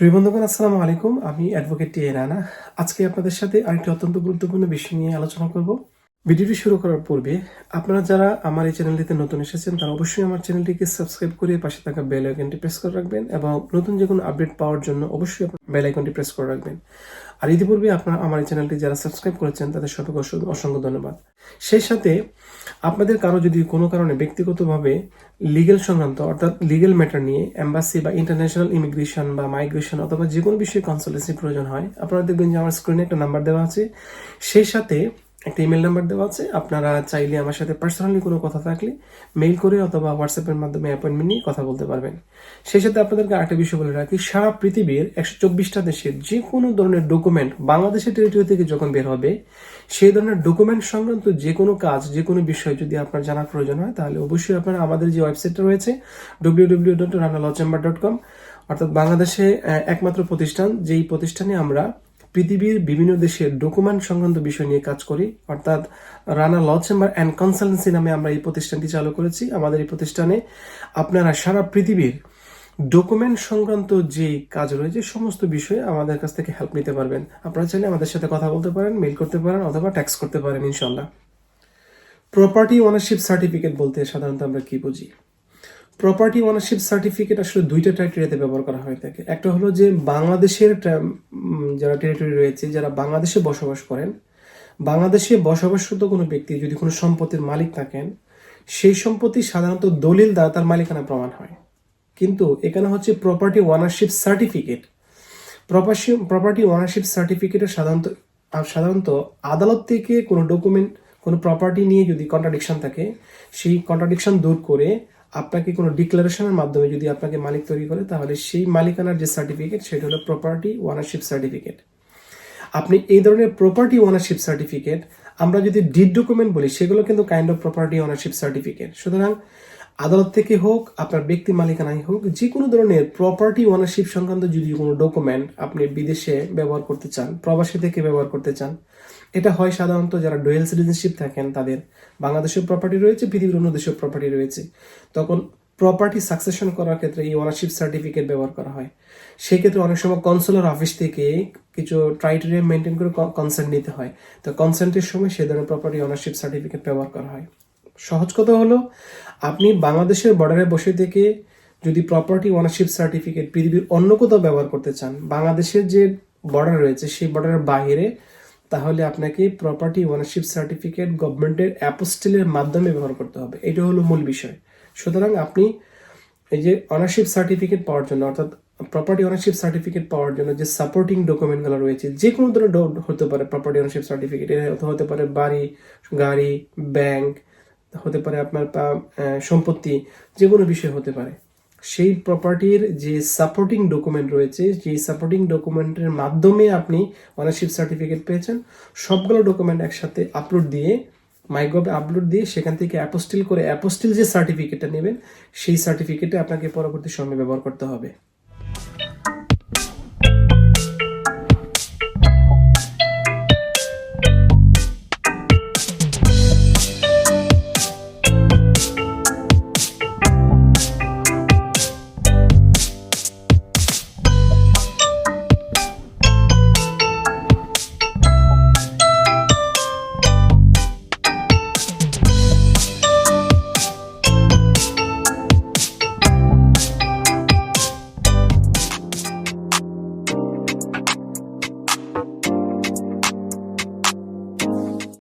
প্রিয় বন্ধুগণ, আসসালামু আলাইকুম। আমি অ্যাডভোকেট টি রানা। আজকে আপনাদের সাথে আরেকটি অত্যন্ত গুরুত্বপূর্ণ বিষয় নিয়ে আলোচনা করব। ভিডিওটি শুরু করার পূর্বে আপনারা যারা আমার এই চ্যানেলটিতে নতুন এসেছেন, তারা অবশ্যই আমার চ্যানেলটিকে সাবস্ক্রাইব করে পাশে থাকা বেল আইকনটি প্রেস করে রাখবেন এবং নতুন যে কোনো আপডেট পাওয়ার জন্য অবশ্যই বেল আইকনটি প্রেস করে রাখবেন। আর ইতিপূর্বে আপনারা আমার এই চ্যানেলটি যারা সাবস্ক্রাইব করেছেন, তাদের সবাইকে অসংখ্য- ধন্যবাদ। সেই সাথে আপনাদের কারও যদি কোনো কারণে ব্যক্তিগতভাবে লিগেল সংক্রান্ত, অর্থাৎ লিগেল ম্যাটার নিয়ে এম্বাসি বা ইন্টারন্যাশনাল ইমিগ্রেশন বা মাইগ্রেশন অথবা যে কোনো বিষয়ে কনসালটেন্সি প্রয়োজন হয়, আপনারা দেখবেন যে আমার স্ক্রিনে একটা নাম্বার দেওয়া আছে। সেই সাথে একটা ইমেল নাম্বার দেওয়া আছে। আপনারা চাইলে আমার সাথে পার্সোনালি কোনো কথা থাকলে মেইল করে অথবা হোয়াটসঅ্যাপের মাধ্যমে অ্যাপয়েন্টমেন্ট নিয়ে কথা বলতে পারবেন। সেই সাথে আপনাদেরকে আরেকটা বিষয় বলে রাখি, সারা পৃথিবীর একশো চব্বিশটা দেশের যে কোনো ধরনের ডকুমেন্ট বাংলাদেশের টেরিটরি থেকে যখন বের হবে, সেই ধরনের ডকুমেন্ট সংক্রান্ত যে কোনো কাজ যে কোনো বিষয় যদি আপনার জানার প্রয়োজন হয়, তাহলে অবশ্যই আপনারা আমাদের যে ওয়েবসাইটটা রয়েছে W W dot chamber dot com অর্থাৎ বাংলাদেশে একমাত্র প্রতিষ্ঠান, যেই প্রতিষ্ঠানে আমরা পৃথিবীর বিভিন্ন দেশের ডকুমেন্ট সংক্রান্ত বিষয় নিয়ে কাজ করি। অর্থাৎ Rana law chamber and consultancy নামে আমরা এই প্রতিষ্ঠানটি চালু করেছি। আমাদের এই প্রতিষ্ঠানে আপনারা সারা পৃথিবীর ডকুমেন্ট সংক্রান্ত যে কাজ রয়েছে, সমস্ত বিষয়ে আমাদের কাছ থেকে হেল্প নিতে পারবেন। আপনারা চাইলে আমাদের সাথে কথা বলতে পারেন মেল করতে পারেন অথবা ট্যাক্স করতে পারেন ইনশাল্লাহ প্রপার্টি ওনারশিপ সার্টিফিকেট বলতে সাধারণত আমরা কি বুঝি? প্রপার্টি ওনারশিপ সার্টিফিকেট আসলে দুইটা ক্রাইটেরিয়াতে ব্যবহার করা হয়ে থাকে। একটা হলো যে, বাংলাদেশের যারা টেরিটরি রয়েছে, যারা বাংলাদেশে বসবাস করেন, বাংলাদেশে বসবাসরত কোনো ব্যক্তি যদি কোনো সম্পত্তির মালিক থাকেন, সেই সম্পত্তি সাধারণত দলিল দ্বারা তার মালিকানা প্রমাণ হয়। কিন্তু এখানে হচ্ছে property ownership certificate property ownership সার্টিফিকেটে সাধারণত সাধারণত আদালত থেকে কোনো ডকুমেন্ট কোনো প্রপার্টি নিয়ে যদি কন্ট্রাডিকশন থাকে, সেই কন্ট্রাডিকশন দূর করে আপনাকে কোনো ডিক্লারেশনের মাধ্যমে যদি আপনাকে মালিক তৈরি করে, তাহলে সেই মালিকানার যে সার্টিফিকেট সেটা হলো প্রপার্টি ওনারশিপ সার্টিফিকেট আপনি এই ধরনের প্রপার্টি ওনারশিপ সার্টিফিকেট আমরা যদি ডিড ডকুমেন্ট বলি, সেগুলো কিন্তু kind of property ownership certificate সুতরাং আদালত থেকে হোক, আপনার ব্যক্তি মালিকানাই হোক যে কোনো ধরনের প্রপার্টি ওনারশিপ সংক্রান্ত যদি কোনো ডকুমেন্ট আপনি বিদেশে ব্যবহার করতে চান, প্রবাসী থেকে ব্যবহার করতে চান, এটা হয় সাধারণত যারা ডুয়েল সিটিজেনশিপ থাকেন, তাদের বাংলাদেশের প্রপার্টি রয়েছে, পৃথিবীর অন্য দেশের প্রপার্টি রয়েছে। তখন প্রপার্টি সাকসেশন করার ক্ষেত্রে এই ওনারশিপ সার্টিফিকেট ব্যবহার করা হয়। সেই ক্ষেত্রে অনেক সময় কনসুলার অফিস থেকে কিছু ক্রাইটেরিয়া মেনটেন করে কনসেন্ট নিতে হয়। তো কনসেন্টের সময় সে ধরনের প্রপার্টি ওনারশিপ সার্টিফিকেট ব্যবহার করা হয়। সহজ কথা হলো, আপনি বাংলাদেশের বর্ডারে বসে থেকে যদি প্রপার্টি ওনারশিপ সার্টিফিকেট পৃথিবীর অন্য কোথাও ব্যবহার করতে চান, বাংলাদেশের যে বর্ডার রয়েছে সেই বর্ডারের বাইরে, তাহলে আপনাকে প্রপার্টি ওনারশিপ সার্টিফিকেট গভর্নমেন্টের অ্যাপোস্টিলের মাধ্যমে ব্যবহার করতে হবে। এটা হলো মূল বিষয়। সুতরাং আপনি এই যে অনারশিপ সার্টিফিকেট পাওয়ার জন্য, অর্থাৎ প্রপার্টি অনারশিপ সার্টিফিকেট পাওয়ার জন্য যে সাপোর্টিং ডকুমেন্টগুলো রয়েছে, যে কোনো ধরনের হতে পারে প্রপার্টি অনারশিপ সার্টিফিকেট হতে পারে বাড়ি, গাড়ি ব্যাংক হতে পারে আপনার সম্পত্তি, যে কোনো বিষয় হতে পারে। সেই প্রপার্টির যে সাপোর্টিং ডকুমেন্ট রয়েছে যে সাপোর্টিং ডকুমেন্টের মাধ্যমে আপনি অনারশিপ সার্টিফিকেট পেয়েছেন, সবগুলো ডকুমেন্ট একসাথে আপলোড দিয়ে মাইক্রোবে আপলোড দিয়ে সেখান থেকে অ্যাপোস্টিল করে অ্যাপোস্টিল যে সার্টিফিকেটটা নেবেন, সেই সার্টিফিকেটে আপনাকে পরবর্তী সময় ব্যবহার করতে হবে।